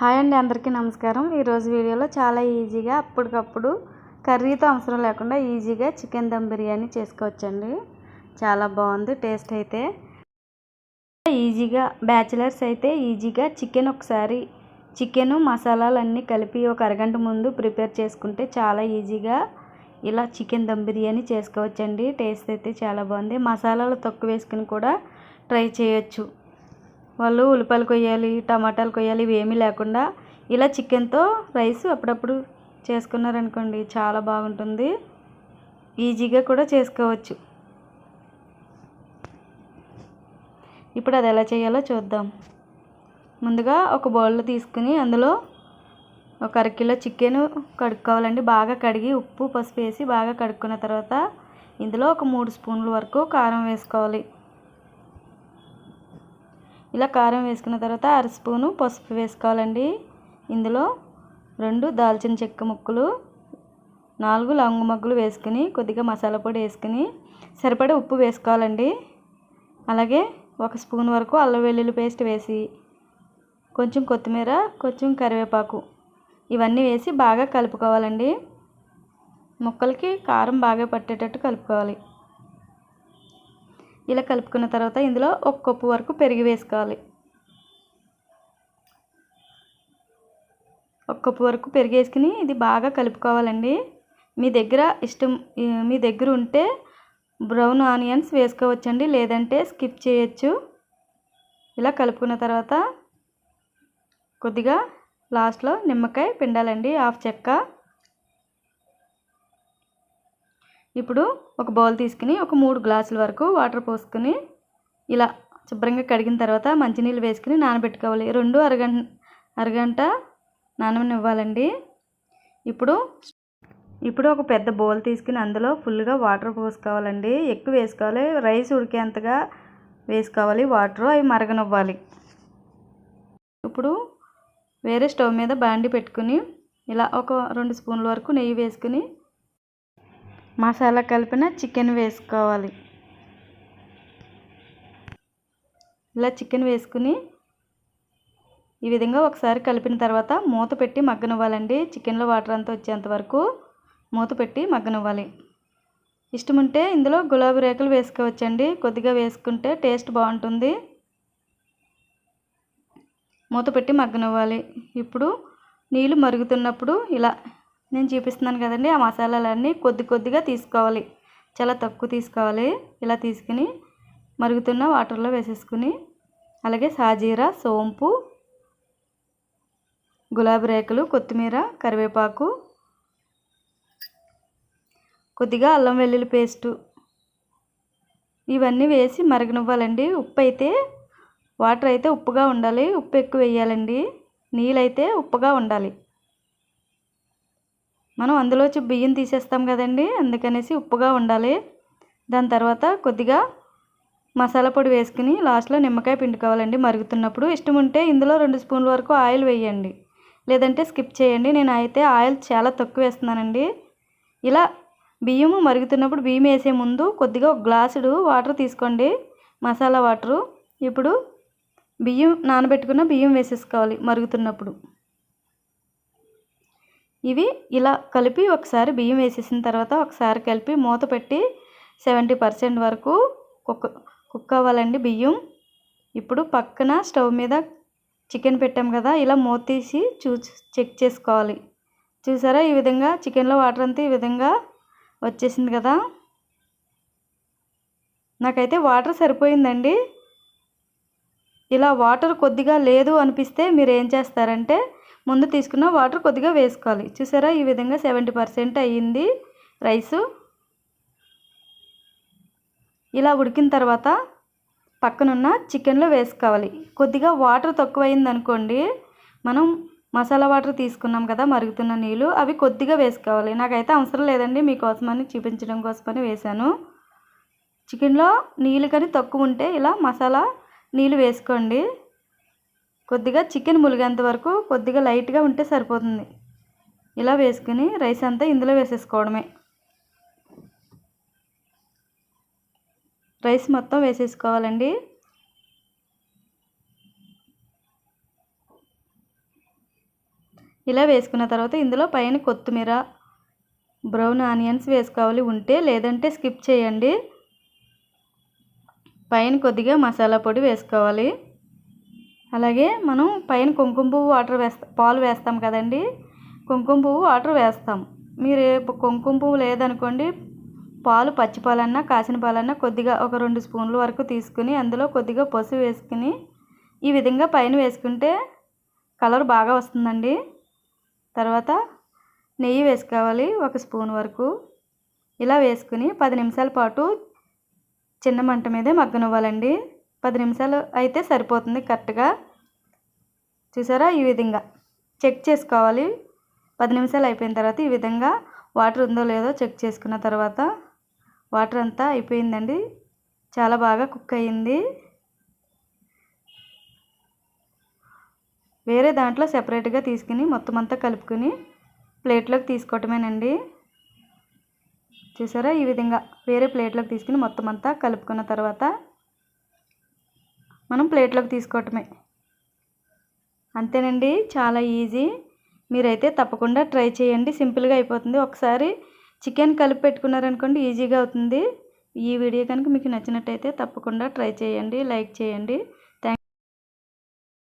Hi అండి అందరికీ నమస్కారం. ఈరోజు వీడియోలో చాలా ఈజీగా అప్పటికప్పుడు కర్రీతో అవసరం లేకుండా ఈజీగా చికెన్ దమ్ బిర్యానీ చేసుకోవచ్చండి. చాలా బాగుంది టేస్ట్ అయితే. ఈజీగా బ్యాచిలర్స్ అయితే ఈజీగా చికెన్ ఒకసారి చికెను మసాలాలు అన్నీ కలిపి ఒక అరగంట ముందు ప్రిపేర్ చేసుకుంటే చాలా ఈజీగా ఇలా చికెన్ దమ్ బిర్యానీ చేసుకోవచ్చండి. టేస్ట్ అయితే చాలా బాగుంది. మసాలాలు తక్కువ వేసుకుని కూడా ట్రై చేయొచ్చు. వాళ్ళు ఉల్లిపాయలు కొయ్యాలి టమాటాలు కొయ్యాలి ఇవి ఏమీ లేకుండా ఇలా చికెన్తో రైస్ అప్పుడప్పుడు చేసుకున్నారనుకోండి చాలా బాగుంటుంది. ఈజీగా కూడా చేసుకోవచ్చు. ఇప్పుడు అది ఎలా చేయాలో చూద్దాం. ముందుగా ఒక బౌల్ తీసుకుని అందులో ఒక అరకిలో చికెన్ కడుక్కోవాలండి. బాగా కడిగి ఉప్పు పసుపు వేసి బాగా కడుక్కున్న తర్వాత ఇందులో ఒక మూడు స్పూన్ల వరకు కారం వేసుకోవాలి. ఇలా కారం వేసుకున్న తర్వాత అర స్పూను పసుపు వేసుకోవాలండి. ఇందులో రెండు దాల్చిన చెక్క ముక్కలు నాలుగు లవంగ మొగ్గలు వేసుకుని కొద్దిగా మసాలా పొడి వేసుకుని సరిపడే ఉప్పు వేసుకోవాలండి. అలాగే ఒక స్పూన్ వరకు అల్లం వెల్లుల్లి పేస్ట్ వేసి కొంచెం కొత్తిమీర కొంచెం కరివేపాకు ఇవన్నీ వేసి బాగా కలుపుకోవాలండి. ముక్కలకి కారం బాగా పట్టేటట్టు కలుపుకోవాలి. ఇలా కలుపుకున్న తర్వాత ఇందులో ఒక కప్పు వరకు పెరుగు వేసుకోవాలి. ఒక కప్పు వరకు పెరుగు వేసుకుని ఇది బాగా కలుపుకోవాలండి. మీ దగ్గర ఇష్టం మీ దగ్గర ఉంటే బ్రౌన్ ఆనియన్స్ వేసుకోవచ్చండి లేదంటే స్కిప్ చేయొచ్చు. ఇలా కలుపుకున్న తర్వాత కొద్దిగా లాస్ట్లో నిమ్మకాయ పిండాలండి హాఫ్ చెక్క. ఇప్పుడు ఒక బౌల్ తీసుకుని ఒక మూడు గ్లాసుల వరకు వాటర్ పోసుకుని ఇలా శుభ్రంగా కడిగిన తర్వాత మంచినీళ్ళు వేసుకుని నానబెట్టుకోవాలి. రెండు అరగంట అరగంట నాననివ్వాలండి. ఇప్పుడు ఇప్పుడు ఒక పెద్ద బౌల్ తీసుకుని అందులో ఫుల్గా వాటర్ పోసుకోవాలండి. ఎక్కువ వేసుకోవాలి. రైస్ ఉడికేంతగా వేసుకోవాలి. వాటర్ అవి మరగనివ్వాలి. ఇప్పుడు వేరే స్టవ్ మీద బాండి పెట్టుకుని ఇలా ఒక రెండు స్పూన్ల వరకు నెయ్యి వేసుకుని మసాలా కలిపిన చికెన్ వేసుకోవాలి. ఇలా చికెన్ వేసుకుని ఈ విధంగా ఒకసారి కలిపిన తర్వాత మూత పెట్టి మగ్గనివ్వాలండి. చికెన్లో వాటర్ అంతా వచ్చేంత వరకు మూత పెట్టి మగ్గనివ్వాలి. ఇష్టం ఉంటే ఇందులో గులాబీ రేకులు వేసుకోవచ్చండి. కొద్దిగా వేసుకుంటే టేస్ట్ బాగుంటుంది. మూత పెట్టి మగ్గనివ్వాలి. ఇప్పుడు నీళ్ళు మరుగుతున్నప్పుడు ఇలా నేను చూపిస్తున్నాను కదండి ఆ మసాలాలన్నీ కొద్ది కొద్దిగా తీసుకోవాలి. చాలా తక్కువ తీసుకోవాలి. ఇలా తీసుకుని మరుగుతున్న వాటర్లో వేసేసుకుని అలాగే సాజీరా సోంపు గులాబీ రేకులు కొత్తిమీర కరివేపాకు కొద్దిగా అల్లం వెల్లుల్లి పేస్టు ఇవన్నీ వేసి మరగనివ్వాలండి. ఉప్పు అయితే వాటర్ అయితే ఉప్పుగా ఉండాలి. ఉప్పు ఎక్కువ వేయాలండి. నీళ్ళైతే ఉప్పుగా ఉండాలి. మనం అందులోంచి బియ్యం తీసేస్తాం కదండి అందుకనేసి ఉప్పుగా ఉండాలి. దాని తర్వాత కొద్దిగా మసాలా పొడి వేసుకుని లాస్ట్లో నిమ్మకాయ పిండుకోవాలండి. మరుగుతున్నప్పుడు ఇష్టం ఉంటే ఇందులో రెండు స్పూన్ల వరకు ఆయిల్ వేయండి. లేదంటే స్కిప్ చేయండి. నేను అయితే ఆయిల్ చాలా తక్కువ వేస్తున్నానండి. ఇలా బియ్యము మరుగుతున్నప్పుడు బియ్యం వేసే ముందు కొద్దిగా ఒక గ్లాసుడు వాటర్ తీసుకోండి. మసాలా వాటరు. ఇప్పుడు బియ్యం నానబెట్టుకున్న బియ్యం వేసేసుకోవాలి మరుగుతున్నప్పుడు. ఇవి ఇలా కలిపి ఒకసారి బియ్యం వేసేసిన తర్వాత ఒకసారి కలిపి మూత పెట్టి సెవెంటీ పర్సెంట్ వరకు కుక్ కుక్ అవ్వాలండి బియ్యం. ఇప్పుడు పక్కన స్టవ్ మీద చికెన్ పెట్టాం కదా ఇలా మూత తీసి చూ చెక్ చేసుకోవాలి. చూసారా? ఈ విధంగా చికెన్లో వాటర్ అంతా ఈ విధంగా వచ్చేసింది కదా. నాకైతే వాటర్ సరిపోయిందండి. ఇలా వాటర్ కొద్దిగా లేదు అనిపిస్తే మీరు ఏం చేస్తారంటే ముందు తీసుకున్న వాటర్ కొద్దిగా వేసుకోవాలి. చూసారా? ఈ విధంగా సెవెంటీ పర్సెంట్ అయ్యింది రైసు. ఇలా ఉడికిన తర్వాత పక్కనున్న చికెన్లో వేసుకోవాలి. కొద్దిగా వాటర్ తక్కువైంది అనుకోండి మనం మసాలా వాటర్ తీసుకున్నాం కదా మరుగుతున్న నీళ్ళు అవి కొద్దిగా వేసుకోవాలి. నాకైతే అవసరం లేదండి మీకోసమని చూపించడం కోసమని వేశాను. చికెన్లో నీళ్ళు కానీ తక్కువ ఉంటే ఇలా మసాలా నీళ్ళు వేసుకోండి. కొద్దిగా చికెన్ ములిగేంత వరకు కొద్దిగా లైట్గా ఉంటే సరిపోతుంది. ఇలా వేసుకుని రైస్ అంతా ఇందులో వేసేసుకోవడమే. రైస్ మొత్తం వేసేసుకోవాలండి. ఇలా వేసుకున్న తర్వాత ఇందులో పైన కొత్తిమీర బ్రౌన్ ఆనియన్స్ వేసుకోవాలి. ఉంటే లేదంటే స్కిప్ చేయండి. పైన కొద్దిగా మసాలా పొడి వేసుకోవాలి. అలాగే మనం పైన కుంకుమ పువ్వు వాటర్ వేస్తా పాలు వేస్తాం కదండి. కుంకుమ పువ్వు వాటర్ వేస్తాం. మీరు కుంకుమ పువ్వు లేదనుకోండి పాలు పచ్చి పాలన్నా కాసిన పాలన్నా కొద్దిగా ఒక రెండు స్పూన్ల వరకు తీసుకుని అందులో కొద్దిగా పసుపు వేసుకుని ఈ విధంగా పైన వేసుకుంటే కలర్ బాగా వస్తుందండి. తర్వాత నెయ్యి వేసుకోవాలి ఒక స్పూన్ వరకు. ఇలా వేసుకుని పది నిమిషాల పాటు చిన్న మంట మీదే మగ్గనివ్వాలండి. పది నిమిషాలు అయితే సరిపోతుంది కరెక్ట్గా. చూసారా? ఈ విధంగా చెక్ చేసుకోవాలి. పది నిమిషాలు అయిపోయిన తర్వాత ఈ విధంగా వాటర్ ఉందో లేదో చెక్ చేసుకున్న తర్వాత వాటర్ అంతా అయిపోయిందండి. చాలా బాగా కుక్ అయ్యింది వేరే దాంట్లో సెపరేట్గా తీసుకుని మొత్తం అంతా కలుపుకొని ప్లేట్లోకి తీసుకోవటమేనండి. చూసారా? ఈ విధంగా వేరే ప్లేట్లోకి తీసుకుని మొత్తం అంతా కలుపుకున్న తర్వాత మనం ప్లేట్లోకి తీసుకోవటమే. అంతేనండి చాలా ఈజీ. మీరైతే తప్పకుండా ట్రై చేయండి సింపుల్గా అయిపోతుంది. ఒకసారి చికెన్ కలిపి పెట్టుకున్నారనుకోండి ఈజీగా అవుతుంది. ఈ వీడియో కనుక మీకు నచ్చినట్టయితే తప్పకుండా ట్రై చేయండి లైక్ చేయండి.